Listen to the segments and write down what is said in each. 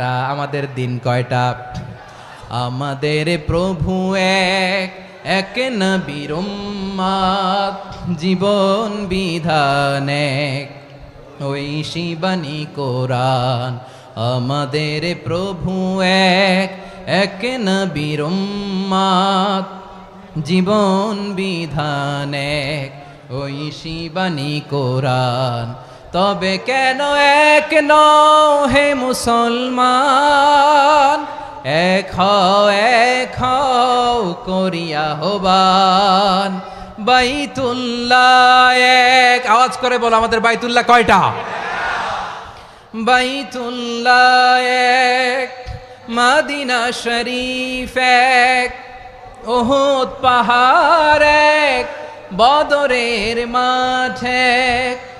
একটা আমাদের দিন কয়টা? আমাদের প্রভু এক এক নবীর উম্মাদ, জীবন বিধান এক। ওই শিবানী কোরআন আমাদের প্রভু এক এক নবীর উম্মাদ, জীবন বিধান এক। ওই শিবানী কোরআন তবে কেন এক নও হে মুসলমান? এক এক করিয়া হবান বাইতুল্লাহ এক। আওয়াজ করে বলো আমাদের বাইতুল্লাহ কয়টা? বাইতুল্লাহ এক, মাদিনা শরীফ এক ওহুদ পাহাড় এক, বদরের মাঠে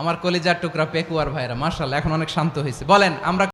আমার কলিজার টুকরা পেকুয়ার ভাইরা মার্শাল এখন অনেক শান্ত হয়েছে। বলেন আমরা